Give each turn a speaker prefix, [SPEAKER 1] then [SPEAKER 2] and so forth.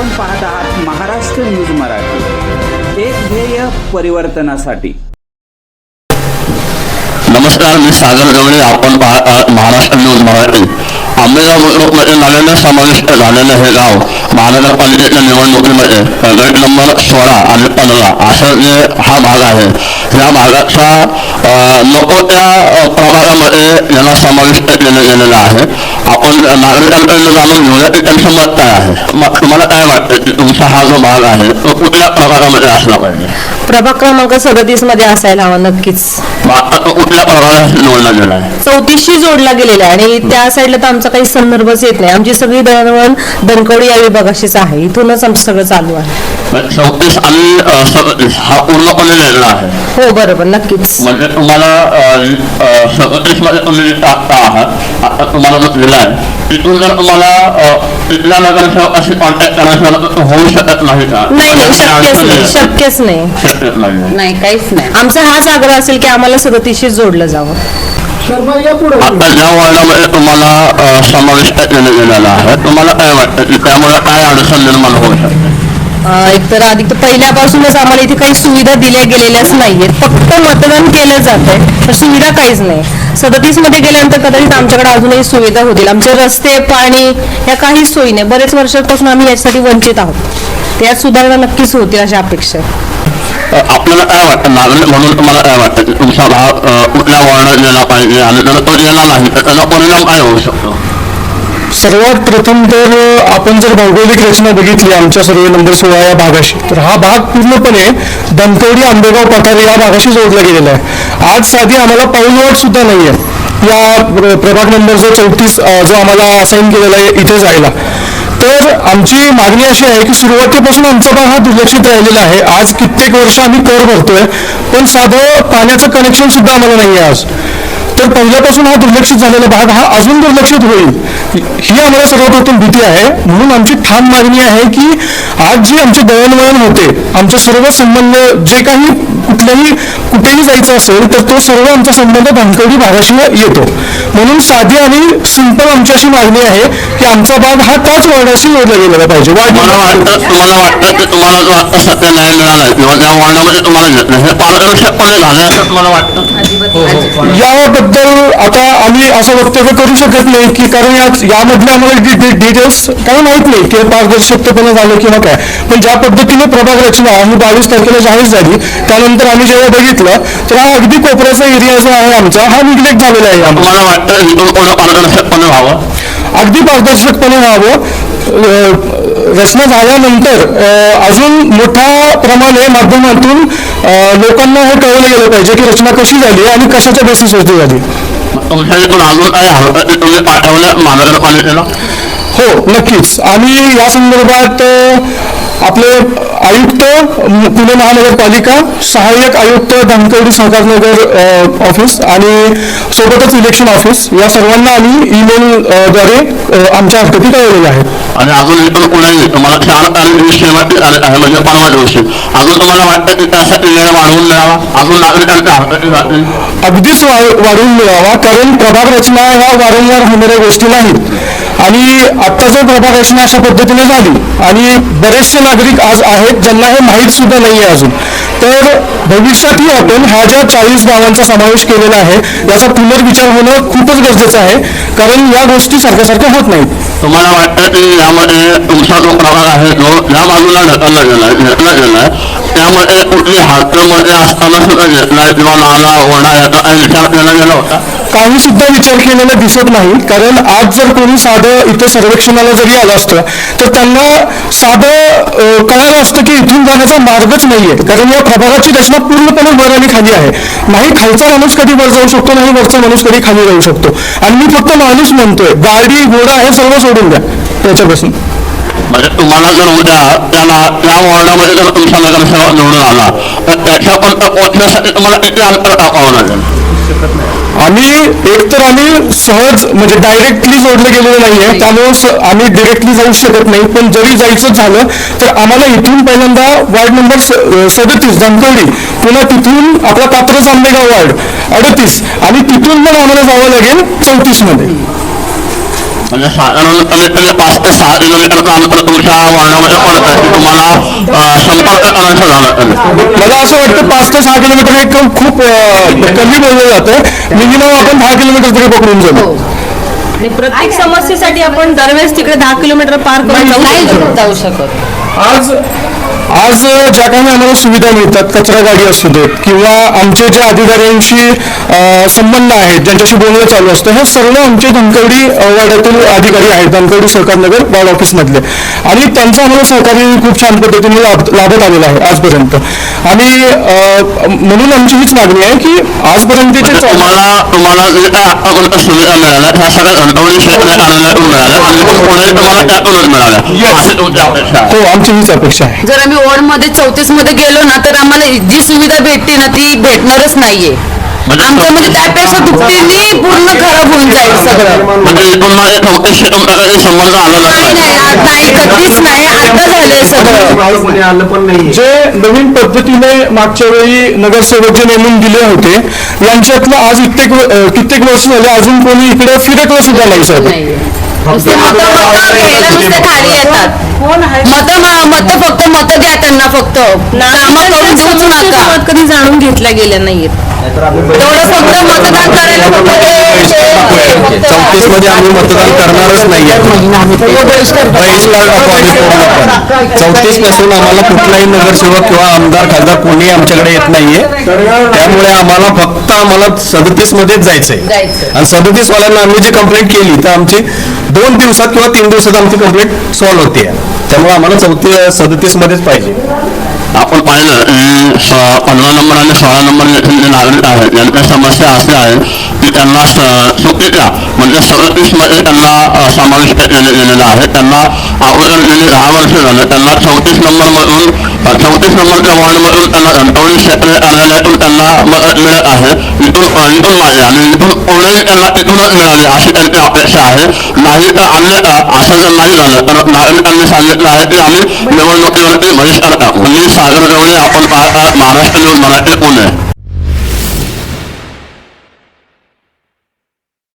[SPEAKER 1] आपण पाहत आहात महाराष्ट्र न्यूज मराठी. एक ध्येय परिवर्तनासाठी.
[SPEAKER 2] नमस्कार मी सागर गवळे. आपण महाराष्ट्र न्यूज मराठी. आंबेगाव बुद्रुकमध्ये नव्यानं समाविष्ट झालेलं हे गाव महानगरपालिकेच्या निवडणुकीमध्ये गट नंबर सोळा आणि पंधरा असा जे हा भाग आहे. या भागाचा नको त्या प्रभागामध्ये याला समाविष्ट केलं गेलेलं आहे. आपण नागरिकांकडनं जाणून घेऊया की त्यांचं मत काय आहे? तुम्हाला काय वाटतं? तुमचा हा जो भाग आहे तो कुठल्या प्रभागामध्ये असला पाहिजे?
[SPEAKER 3] प्रभाग क्रमांक सदतीसमध्ये असायला हवा नक्कीच.
[SPEAKER 2] मग आता तो कुठल्या प्रभागात निवडला गेला आहे
[SPEAKER 3] चौतीसशी जोडला गेलेला आहे आणि त्या साईडला तर आमचा काही संदर्भच येत नाही. आमची सगळी दळणवळण दणकवडी या विभागाशीच आहे. इथूनच आमचं सगळं चालू आहे.
[SPEAKER 2] चौतीस आणि सदतीस हा पूर्णपणे वेगळा आहे
[SPEAKER 3] हो बरोबर नक्कीच
[SPEAKER 2] म्हणजे तुम्हाला सदतीसमध्ये तुम्ही जे टाकता आहात आता तुम्हाला जो दिला आहे तिथून जर तुम्हाला तिथल्या नगरसेवकाशी कॉन्टॅक्ट करायचं होऊ शकत नाही का
[SPEAKER 3] नाही नाही शक्यच नाही शक्यच नाही
[SPEAKER 2] नाही
[SPEAKER 4] नाही काहीच नाही
[SPEAKER 3] आमचा हाच आग्रह असेल की आम्हाला सदतीसशी जोडलं जावं.
[SPEAKER 2] आता ज्या वॉर्डामध्ये तुम्हाला समाविष्ट केलं गेलेलं आहे तुम्हाला काय वाटतं? की त्यामुळे काय अडचण निर्माण होऊ शकते?
[SPEAKER 3] एक तर अधिक पहिल्यापासूनच आम्हाला इथे काही सुविधा दिल्या गेलेल्याच नाहीयेत. फक्त मतदान केलं जात आहे तर सुविधा काहीच नाही. सदतीसमध्ये गेल्यानंतर कदाचित आमच्याकडे अजूनही सुविधा होतील. आमचे रस्ते पाणी या काही सोयी नाही. बरेच वर्षापासून आम्ही याच्यासाठी वंचित आहोत. त्यात सुधारणा नक्कीच होतील अशा अपेक्षा
[SPEAKER 2] आपल्याला काय वाटतं? नागरिक म्हणून तुम्हाला काय वाटतं? तुमचा भाव कुठल्या वॉर्डात गेला पाहिजे आणि जर तो गेला नाही तर त्याचा परिणाम काय होऊ शकतो?
[SPEAKER 5] सर्वात प्रथम तर आपण जर भौगोलिक रचना बघितली आमच्या सर्वे नंबर सोळा या भागाशी तर हा भाग पूर्णपणे दमतोडी आंबेगाव पठारे या भागाशी जोडला गेलेला आहे. आज साधी आम्हाला पाऊलवाट सुद्धा नाही आहे. या प्रभाग नंबर जो चौतीस जो आम्हाला असाईन केलेला आहे इथे जायला. तर आमची मागणी अशी आहे की सुरुवातीपासून आमचा भाग हा दुर्लक्षित राहिलेला आहे. आज कित्येक वर्ष आम्ही कर भरतोय पण साधं पाण्याचं कनेक्शन सुद्धा आम्हाला नाही आहे आज. तर पहिल्यापासून हा दुर्लक्षित झालेला भाग हा अजून दुर्लक्षित होईल. ही आम्हाला सर्वप्रथम भीती आहे. म्हणून आमची ठाम मागणी आहे की आज जी आमचे दळणवळण होते आमचे सर्व संबंध जे काही कुठल्याही कुठेही जायचं असेल तर तो सर्व आमचा संबंध धनकवडी भागाशी येतो. म्हणून साधी आणि सिंपल आमची अशी मागणी आहे की आमचा भाग हा त्याच वॉर्डाशी जोडला गेलेला पाहिजे. वार्ड
[SPEAKER 2] मला वाटतं तुम्हाला वाटतं की तुम्हाला जो आता सध्या न्याय मिळाला आहे किंवा त्या वॉर्डामध्ये तुम्हाला हे पारदर्शकपणे झालं असं तुम्हाला वाटतं?
[SPEAKER 5] याबद्दल आता आम्ही असं वक्तव्य करू शकत नाही की कारण या यामधले आम्हाला डिटेल्स काही माहीत नाही की पारदर्शकतेपणे झालं किंवा काय. पण ज्या पद्धतीने प्रभाग रचना ही बावीस तारखेला जाहीर झाली त्यानंतर आम्ही जेव्हा बघितलं तर हा अगदी कोपऱ्याचा एरिया जो आहे आमचा. हा निग्लेक्ट झालेला आहे आमचा.
[SPEAKER 2] तुम्हाला वाटतं पारदर्शकपणे व्हावं?
[SPEAKER 5] अगदी पारदर्शकपणे व्हावं. अ, रचना झाल्यानंतर अ, अजून मोठ्या प्रमाणे माध्यमातून अ, लोकांना हे कळलं गेलं पाहिजे की रचना कशी झाली आणि कशाच्या बेसिसवरती झाली.
[SPEAKER 2] तुमच्या इथून अजून काय हवं तुम्ही पाठवलं
[SPEAKER 5] हो नक्कीच. आम्ही या संदर्भात अ, आपले आयुक्त पुणे महानगरपालिका सहाय्यक आयुक्त धनकवडी सहकारनगर ऑफिस आणि सोबतच इलेक्शन ऑफिस या सर्वांना आम्ही ईमेल अ, द्वारे अ, आमच्या हरकती कळवलेल्या आहेत.
[SPEAKER 2] आणि अजून इथून कोणाही तुम्हाला चार तारीख आहे म्हणजे परवा दिवशी. अजून तुम्हाला वाटतं की त्यासाठी वेळ वाढवून द्यावा अजून नागरिकांच्या हरकती जातील?
[SPEAKER 5] अगदीच वाढवून मिळावा कारण प्रभाग रचना ह्या वारंवार होणाऱ्या गोष्टी नाहीत. आणि आत्ताचं जर अशा पद्धतीने झाली आणि बरेचसे नागरिक आज आहेत ज्यांना हे माहीत सुद्धा नाही आहे अजून. तर भविष्यातही आपण ह्या ज्या चाळीस गावांचा समावेश केलेला आहे याचा पुनर्विचार होणं खूपच गरजेचं आहे कारण या गोष्टी सारख्या सारख्या होत नाहीत.
[SPEAKER 2] तुम्हाला वाटतं की यामध्ये तुमचा जो प्रभाग आहे जो या बाजूला ढकलला गेलाय घेतला गेलाय त्यामध्ये कुठली हातमध्ये असताना सुद्धा घेतलाय किंवा नाला ओढा याचा काही विचार केला गेला होता?
[SPEAKER 5] काही सुद्धा विचार केलेला दिसत नाही. कारण आज जर कोणी साधं इथे सर्वेक्षणाला जरी आलं असतं तर त्यांना साधं अं, कळालं असतं की इथून जाण्याचा मार्गच नाहीये. कारण या प्रभागाची रचना पूर्णपणे वर आणि खाली आहे. नाही खालचा माणूस कधी वर जाऊ शकतो नाही वरचा माणूस कधी खाली जाऊ शकतो. आणि मी फक्त माणूस म्हणतोय गाडी घोडा हे सर्व सोडून द्या. त्याच्यापासून.
[SPEAKER 2] म्हणजे तुम्हाला जर उद्या त्याला त्या वॉर्डामध्ये जर तुमचा नगरसेवक निवडून आला तर त्याच्यापर्यंत पोहोचण्यासाठी तुम्हाला किती अंतर टाकावं लागेल?
[SPEAKER 5] आम्ही एकतर आम्ही सहज म्हणजे डायरेक्टली जोडले गेलेलो नाहीये. त्यामुळे आम्ही डिरेक्टली जाऊ शकत नाही. पण जरी जायचं झालं तर आम्हाला इथून पहिल्यांदा वार्ड नंबर सदतीस धनकवडी पुन्हा तिथून आपला कात्रज आंबेगाव वार्ड अडतीस आणि तिथून पण आम्हाला जावं लागेल चौतीसमध्ये
[SPEAKER 2] म्हणजे साधारण कमीत कमी पाच ते सहा किलोमीटरचा अंतर तुमच्या वाहनामध्ये पडत आहे तुम्हाला संपर्क करायचं झालं तर.
[SPEAKER 5] मला असं वाटतं पाच ते सहा किलोमीटर हे खूप कमी बोललं जातं मिनिमम आपण दहा किलोमीटर तरी पकडून जाऊ
[SPEAKER 3] आणि प्रत्येक समस्येसाठी आपण दरवेळेस तिकडे दहा किलोमीटर पार करून. जाऊ शकत
[SPEAKER 5] आज आज ज्या काही आम्हाला सुविधा मिळतात कचरा गाडी असू देत किंवा आमचे ज्या अधिकाऱ्यांशी संबंध आहेत ज्यांच्याशी बोलणं चालू असतं हे सर्व आमचे धनकवडी वाड्यातील अधिकारी आहेत धनकवडी सहकारनगर वार्ड ऑफिसमधले. आणि त्यांचं आम्हाला सहकार्य खूप छान पद्धतीने लाभ लाभत आलेलं आहे आजपर्यंत. आणि म्हणून आमची हीच मागणी आहे की आजपर्यंतचे
[SPEAKER 2] म्हणजे तुम्हाला तुम्हाला आतापर्यंत सुविधा मिळाल्या त्या सगळ्या आलेल्यातून मिळाल्या तुम्हाला मिळाल्या.
[SPEAKER 5] हो आमची हीच अपेक्षा आहे.
[SPEAKER 4] जर आम्ही वॉर्डमध्ये चौतीसमध्ये गेलो ना तर आम्हाला जी सुविधा भेटते ना ती भेटणारच नाहीये.
[SPEAKER 2] म्हणजे
[SPEAKER 4] आमचं म्हणजे त्यापेक्षा दुपटीने पूर्ण खराब होऊन जाईल सगळं.
[SPEAKER 2] म्हणजे इथून चौतीसशे संबंध आला
[SPEAKER 4] नाही
[SPEAKER 2] नाही
[SPEAKER 4] कधीच नाही आता झालंय
[SPEAKER 5] जे नवीन पद्धतीने मागच्या वेळी नगरसेवक जे नेमून दिले होते यांच्यातलं आज कित्येक कित्येक वर्ष झाले अजून कोणी इकडे फिरकलं सुद्धा नाही साहेब.
[SPEAKER 4] नाहीये. मतं मतं घ्यायला नुसते खाली येतात. मतं मतं फक्त मतं द्या त्यांना फक्त.
[SPEAKER 3] कधी जाणून घेतल्या गेल्या नाहीयेत?
[SPEAKER 4] मतदान करायला ते-
[SPEAKER 5] चौतीसमध्ये आम्ही मतदान करणारच नाहीये चौतीसपासून आम्हाला कुठलाही नगरसेवक किंवा आमदार खासदार कोणी आमच्याकडे येत नाहीये. त्यामुळे आम्हाला फक्त आम्हाला सदतीस मध्येच जायचंय.
[SPEAKER 4] जायचं.
[SPEAKER 5] आणि सदतीस वाल्यांना आम्ही जी कंप्लेंट केली तर आमची दोन दिवसात किंवा तीन दिवसात आमची कंप्लेंट सॉल्व्ह होते त्यामुळे आम्हाला चौतीस सदतीस मध्येच पाहिजे.
[SPEAKER 2] आपण पाहिलं की पंधरा नंबर आणि सोळा नंबर येथील जे नागरिक आहेत. यांच्या समस्या अशा आहेत की त्यांना स- चुकीच्या म्हणजे सदतीसमध्ये त्यांना समाविष्ट केले गेलेला आहे. त्यांना अगोदर गेली दहा वर्ष झालं. त्यांना चौतीस नंबरमधून चौतीस नंबरच्या वॉर्डमधून त्यांना धनकवडी क्षेत्र कार्यालयातून त्यांना मदत मिळत आहे. इथून अ, इथून नाही आणि इथून पुढे त्यांना तिथूनच मिळाली अशी त्यांची अपेक्षा आहे. नाही तर अन्यथा असं जर नाही झालं तर नागरिकांनी सांगितलं आहे की आम्ही निवडणुकीवरती बहिष्कार टाकू. मी सागर गवळे आपण पाहता महाराष्ट्र न्यूज मराठी पुणे.